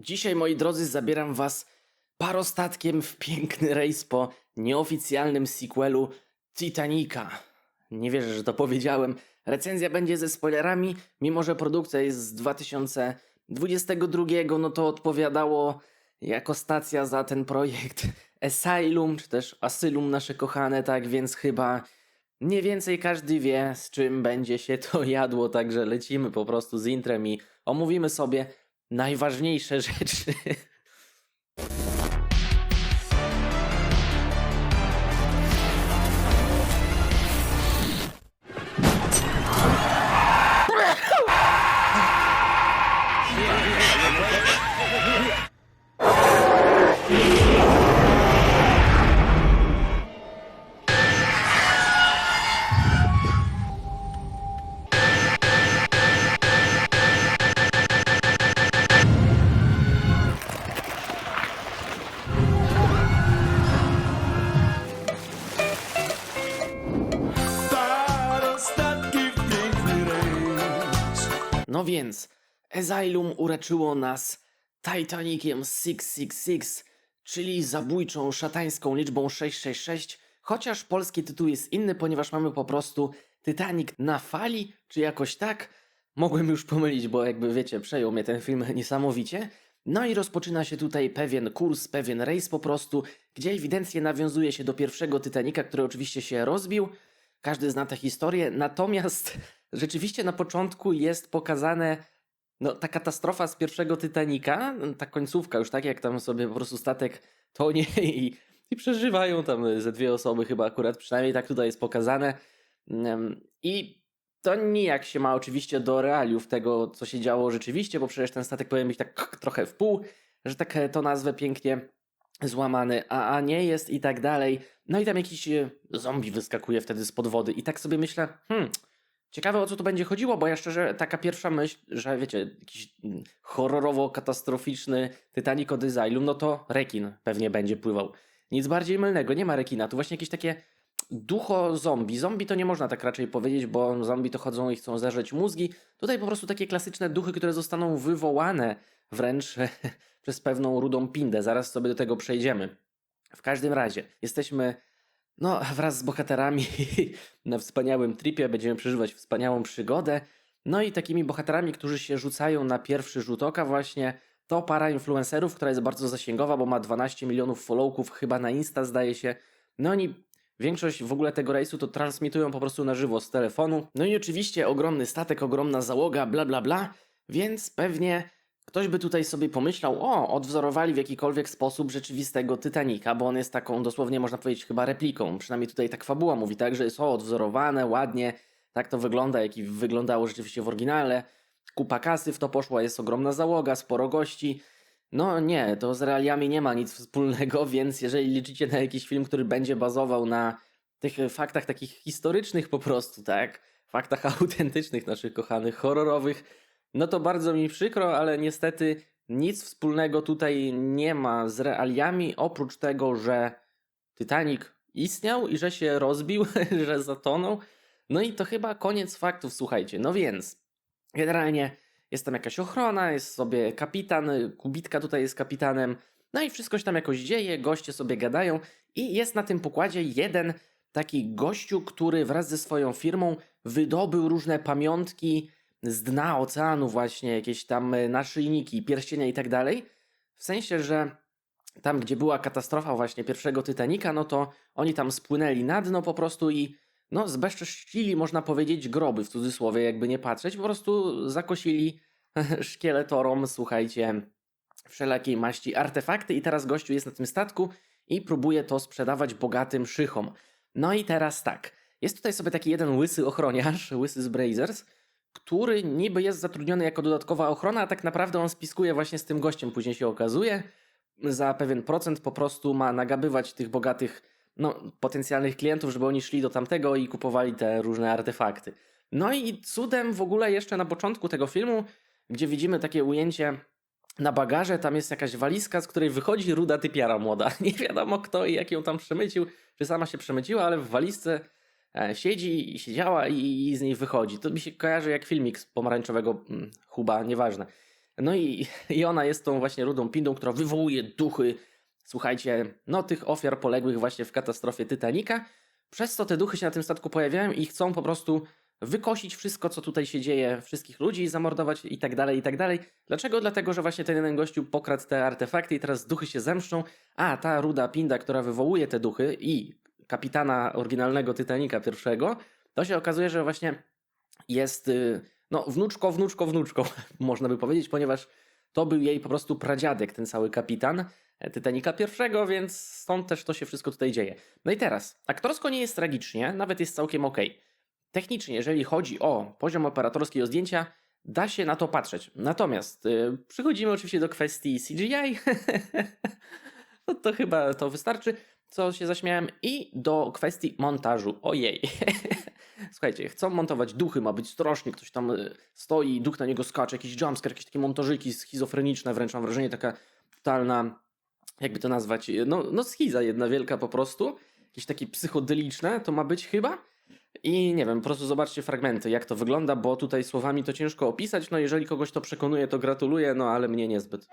Dzisiaj, moi drodzy, zabieram was parostatkiem w piękny rejs po nieoficjalnym sequelu Titanica. Nie wierzę, że to powiedziałem. Recenzja będzie ze spoilerami, mimo że produkcja jest z 2022, no to odpowiadało jako stacja za ten projekt Asylum, czy też Asylum nasze kochane, tak więc chyba mniej więcej każdy wie, z czym będzie się to jadło, także lecimy po prostu z intrem i omówimy sobie najważniejsze rzeczy. No więc, Asylum uraczyło nas Titaniciem 666, czyli zabójczą szatańską liczbą 666, chociaż polski tytuł jest inny, ponieważ mamy po prostu Titanic na fali, czy jakoś tak. Mogłem już pomylić, bo jakby wiecie, przejął mnie ten film niesamowicie. No i rozpoczyna się tutaj pewien kurs, pewien rejs po prostu, gdzie ewidentnie nawiązuje się do pierwszego Titanica, który oczywiście się rozbił. Każdy zna tę historię, natomiast rzeczywiście na początku jest pokazane no, ta katastrofa z pierwszego Titanica, ta końcówka już tak, jak tam sobie po prostu statek tonie i, i przeżywają tam ze dwie osoby chyba akurat, przynajmniej tak tutaj jest pokazane. I to nijak się ma oczywiście do realiów tego, co się działo rzeczywiście, bo przecież ten statek powinien być tak trochę w pół, że tak e, to nazwę pięknie złamany, a, a nie jest i tak dalej. No i tam jakiś e, zombie wyskakuje wtedy spod wody i tak sobie myślę, hmm, ciekawe o co tu będzie chodziło, bo ja szczerze taka pierwsza myśl, że wiecie, jakiś mm, horrorowo-katastroficzny Titanic od Asylum, no to rekin pewnie będzie pływał. Nic bardziej mylnego, nie ma rekina, tu właśnie jakieś takie ducho zombie. Zombie to nie można tak raczej powiedzieć, bo zombie to chodzą i chcą zeżreć mózgi. Tutaj po prostu takie klasyczne duchy, które zostaną wywołane wręcz przez pewną rudą pindę. Zaraz sobie do tego przejdziemy. W każdym razie, jesteśmy no, wraz z bohaterami na wspaniałym tripie, będziemy przeżywać wspaniałą przygodę. No i takimi bohaterami, którzy się rzucają na pierwszy rzut oka właśnie, to para influencerów, która jest bardzo zasięgowa, bo ma 12 milionów followków, chyba na Insta zdaje się. No oni Większość w ogóle tego rejsu to transmitują po prostu na żywo z telefonu. No i oczywiście ogromny statek, ogromna załoga, bla bla bla, więc pewnie ktoś by tutaj sobie pomyślał, o, odwzorowali w jakikolwiek sposób rzeczywistego Titanica, bo on jest taką dosłownie można powiedzieć chyba repliką. Przynajmniej tutaj tak fabuła mówi, tak, że jest o, odwzorowane, ładnie, tak to wygląda, jak i wyglądało rzeczywiście w oryginale. Kupa kasy w to poszła, jest ogromna załoga, sporo gości. No nie, to z realiami nie ma nic wspólnego, więc jeżeli liczycie na jakiś film, który będzie bazował na tych faktach takich historycznych po prostu, tak? Faktach autentycznych naszych kochanych, horrorowych, no to bardzo mi przykro, ale niestety nic wspólnego tutaj nie ma z realiami, oprócz tego, że Titanic istniał i że się rozbił, że zatonął. No i to chyba koniec faktów, słuchajcie. No więc, generalnie jest tam jakaś ochrona, jest sobie kapitan, Kubitka tutaj jest kapitanem, no i wszystko się tam jakoś dzieje, goście sobie gadają i jest na tym pokładzie jeden taki gościu, który wraz ze swoją firmą wydobył różne pamiątki z dna oceanu właśnie, jakieś tam e, naszyjniki, pierścienia i tak dalej. W sensie, że tam, gdzie była katastrofa właśnie pierwszego Titanica, no to oni tam spłynęli na dno po prostu i no zbezcześcili, można powiedzieć, groby w cudzysłowie, jakby nie patrzeć, po prostu zakosili szkieletorom, słuchajcie, wszelakiej maści artefakty i teraz gościu jest na tym statku i próbuje to sprzedawać bogatym szychom. No i teraz tak, jest tutaj sobie taki jeden łysy ochroniarz, łysy z Brazers, który niby jest zatrudniony jako dodatkowa ochrona, a tak naprawdę on spiskuje właśnie z tym gościem, później się okazuje, za pewien procent po prostu ma nagabywać tych bogatych no, potencjalnych klientów, żeby oni szli do tamtego i kupowali te różne artefakty. No i cudem w ogóle jeszcze na początku tego filmu, gdzie widzimy takie ujęcie na bagaże, tam jest jakaś walizka, z której wychodzi ruda typiara młoda. Nie wiadomo kto i jak ją tam przemycił, czy sama się przemyciła, ale w walizce siedzi i siedziała i, i z niej wychodzi. To mi się kojarzy jak filmik z pomarańczowego mm, chuba, nieważne. No i, i ona jest tą właśnie rudą pindą, która wywołuje duchy, słuchajcie, no tych ofiar poległych właśnie w katastrofie Titanica. Przez co te duchy się na tym statku pojawiają i chcą po prostu wykosić wszystko, co tutaj się dzieje, wszystkich ludzi, zamordować i tak dalej, i tak dalej. Dlaczego? Dlatego, że właśnie ten jeden gościu pokradł te artefakty i teraz duchy się zemszczą, a ta ruda pinda, która wywołuje te duchy i kapitana oryginalnego Titanica pierwszego, to się okazuje, że właśnie jest y, no wnuczko, wnuczko, wnuczko, można by powiedzieć, ponieważ to był jej po prostu pradziadek, ten cały kapitan e, Titanica pierwszego, więc stąd też to się wszystko tutaj dzieje. No i teraz, aktorsko nie jest tragicznie, nawet jest całkiem ok. Technicznie, jeżeli chodzi o poziom operatorski, o zdjęcia, da się na to patrzeć. Natomiast y, przychodzimy oczywiście do kwestii CGI. no to chyba to wystarczy, co się zaśmiałem. I do kwestii montażu. Ojej. Słuchajcie, chcą montować duchy, ma być strasznie, ktoś tam y, stoi, duch na niego skacze, jakiś jumpscare, jakieś takie montażyki schizofreniczne, wręcz mam wrażenie, taka totalna, jakby to nazwać, y, no, no schiza jedna wielka po prostu, jakieś takie psychodeliczne to ma być chyba. I nie wiem, po prostu zobaczcie fragmenty, jak to wygląda, bo tutaj słowami to ciężko opisać. No, jeżeli kogoś to przekonuje, to gratuluję, no ale mnie niezbyt.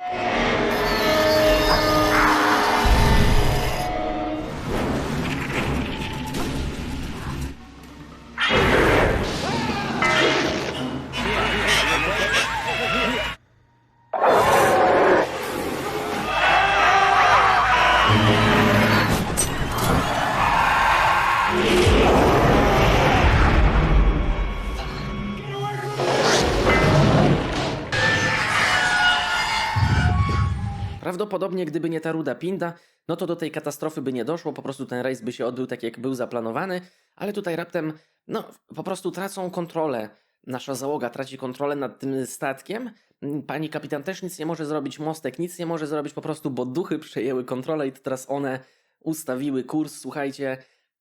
Prawdopodobnie, gdyby nie ta ruda pinda, no to do tej katastrofy by nie doszło, po prostu ten rejs by się odbył tak, jak był zaplanowany, ale tutaj raptem, no, po prostu tracą kontrolę. Nasza załoga traci kontrolę nad tym statkiem. Pani kapitan też nic nie może zrobić, mostek nic nie może zrobić, po prostu, bo duchy przejęły kontrolę i teraz one ustawiły kurs, słuchajcie,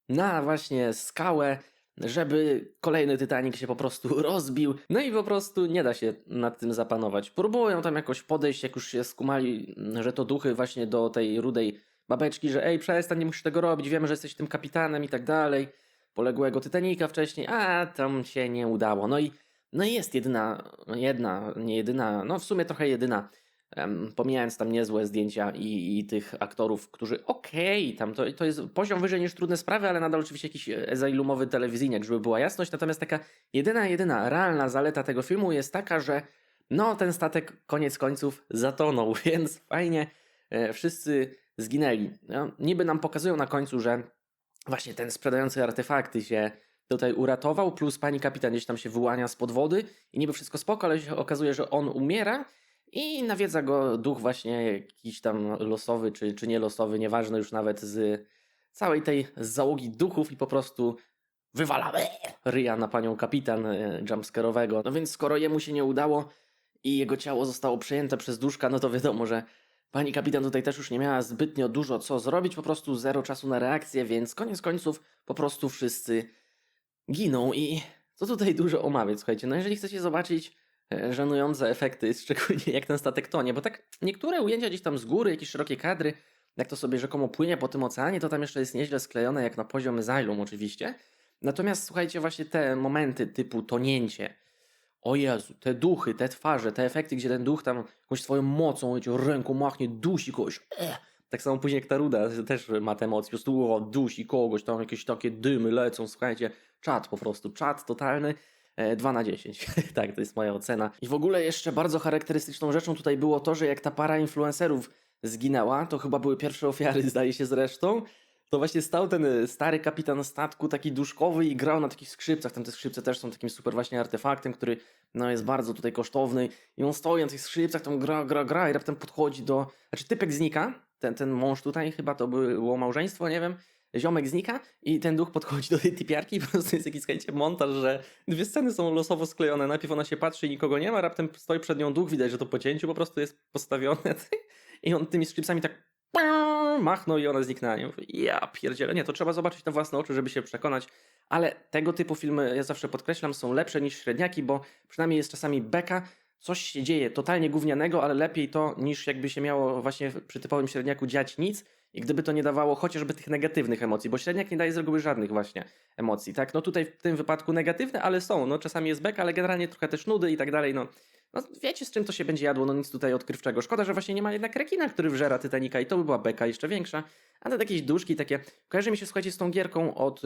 na właśnie skałę, żeby kolejny Titanic się po prostu rozbił. No i po prostu nie da się nad tym zapanować. Próbują tam jakoś podejść, jak już się skumali, że to duchy właśnie do tej rudej babeczki, że ej, przestań, nie musisz tego robić, wiemy, że jesteś tym kapitanem i tak dalej. Poległego Titanica wcześniej, a tam się nie udało. No i, no i jest jedyna, jedna, nie jedyna, no w sumie trochę jedyna pomijając tam niezłe zdjęcia i, i tych aktorów, którzy okej, tam to, to jest poziom wyżej niż trudne sprawy, ale nadal oczywiście jakiś ezailumowy telewizyjniak, żeby była jasność. Natomiast taka jedyna, jedyna realna zaleta tego filmu jest taka, że no ten statek koniec końców zatonął, więc fajnie e, wszyscy zginęli. No, niby nam pokazują na końcu, że właśnie ten sprzedający artefakty się tutaj uratował, plus pani kapitan gdzieś tam się wyłania spod wody i niby wszystko spoko, ale się okazuje, że on umiera i nawiedza go duch właśnie jakiś tam losowy, czy, czy nielosowy, nieważne już nawet z całej tej załogi duchów i po prostu wywala ryja na panią kapitan e, jumpscarowego. No więc skoro jemu się nie udało i jego ciało zostało przejęte przez duszka, no to wiadomo, że pani kapitan tutaj też już nie miała zbytnio dużo co zrobić, po prostu zero czasu na reakcję, więc koniec końców po prostu wszyscy giną i co tutaj dużo omawiać, słuchajcie, no jeżeli chcecie zobaczyć żenujące efekty, szczególnie jak ten statek tonie, bo tak niektóre ujęcia gdzieś tam z góry, jakieś szerokie kadry, jak to sobie rzekomo płynie po tym oceanie, to tam jeszcze jest nieźle sklejone, jak na poziom Zylum oczywiście. Natomiast słuchajcie, właśnie te momenty typu tonięcie, o Jezu, te duchy, te twarze, te efekty, gdzie ten duch tam jakąś swoją mocą, wiecie, ręką machnie, dusi kogoś. Ech. Tak samo później jak ta ruda też ma te emocje, po prostu o, dusi kogoś, tam jakieś takie dymy lecą, słuchajcie, czat po prostu, czat totalny. E, 2 na 10. tak, to jest moja ocena. I w ogóle jeszcze bardzo charakterystyczną rzeczą tutaj było to, że jak ta para influencerów zginęła, to chyba były pierwsze ofiary, zdaje się zresztą, to właśnie stał ten y, stary kapitan statku, taki duszkowy i grał na takich skrzypcach. Tam te skrzypce też są takim super właśnie artefaktem, który no, jest bardzo tutaj kosztowny. I on stoi na tych skrzypcach, tam gra, gra, gra i raptem podchodzi do... Znaczy typek znika, ten, ten mąż tutaj, chyba to było małżeństwo, nie wiem. Ziomek znika i ten duch podchodzi do tej typiarki i po prostu jest jakiś, słuchajcie, montaż, że dwie sceny są losowo sklejone. Najpierw ona się patrzy i nikogo nie ma, raptem stoi przed nią duch, widać, że to po cięciu po prostu jest postawione. I on tymi skrzypcami tak machnął i ona zniknęła. Mówię, Ja pierdzielę, nie, to trzeba zobaczyć na własne oczy, żeby się przekonać. Ale tego typu filmy, ja zawsze podkreślam, są lepsze niż średniaki, bo przynajmniej jest czasami beka, coś się dzieje totalnie gównianego, ale lepiej to niż jakby się miało właśnie przy typowym średniaku dziać nic i gdyby to nie dawało chociażby tych negatywnych emocji, bo średniak nie daje z reguły żadnych właśnie emocji, tak? No tutaj w tym wypadku negatywne, ale są, no czasami jest beka, ale generalnie trochę też nudy i tak dalej, no No wiecie z czym to się będzie jadło, no nic tutaj odkrywczego. Szkoda, że właśnie nie ma jednak rekina, który wżera Titanica i to by była beka jeszcze większa. A te jakieś duszki takie, kojarzy mi się słuchajcie z tą gierką od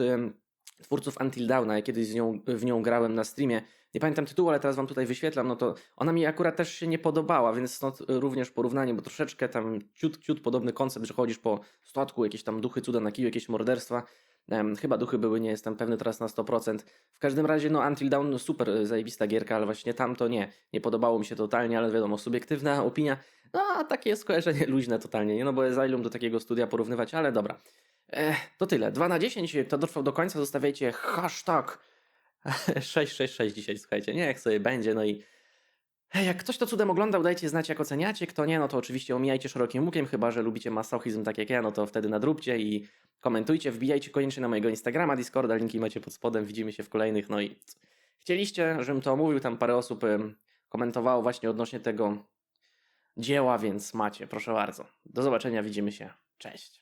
twórców Until Dawna, ja kiedyś nią, w nią grałem na streamie. Nie pamiętam tytułu, ale teraz wam tutaj wyświetlam, no to ona mi akurat też się nie podobała, więc stąd y, również porównanie, bo troszeczkę tam ciut, ciut podobny koncept, że chodzisz po statku, jakieś tam duchy, cuda na kiju, jakieś morderstwa. Chyba duchy były, nie jestem pewny teraz na 100%. W każdym razie, no Until Dawn, no, super y, zajebista gierka, ale właśnie tam to nie. Nie podobało mi się totalnie, ale wiadomo, subiektywna opinia. No a takie skojarzenie luźne totalnie, nie? No bo Asylum do takiego studia porównywać, ale dobra. To tyle. 2 na 10. Kto dotrwał do końca, zostawiajcie hashtag 666 dzisiaj, słuchajcie. Niech sobie będzie, no i jak ktoś to cudem oglądał, dajcie znać, jak oceniacie. Kto nie, no to oczywiście omijajcie szerokim łukiem, chyba że lubicie masochizm tak jak ja, no to wtedy nadróbcie i komentujcie. Wbijajcie koniecznie na mojego Instagrama, Discorda, linki macie pod spodem. Widzimy się w kolejnych. No i chcieliście, żebym to omówił, tam parę osób komentowało właśnie odnośnie tego dzieła, więc macie, proszę bardzo. Do zobaczenia, widzimy się. Cześć.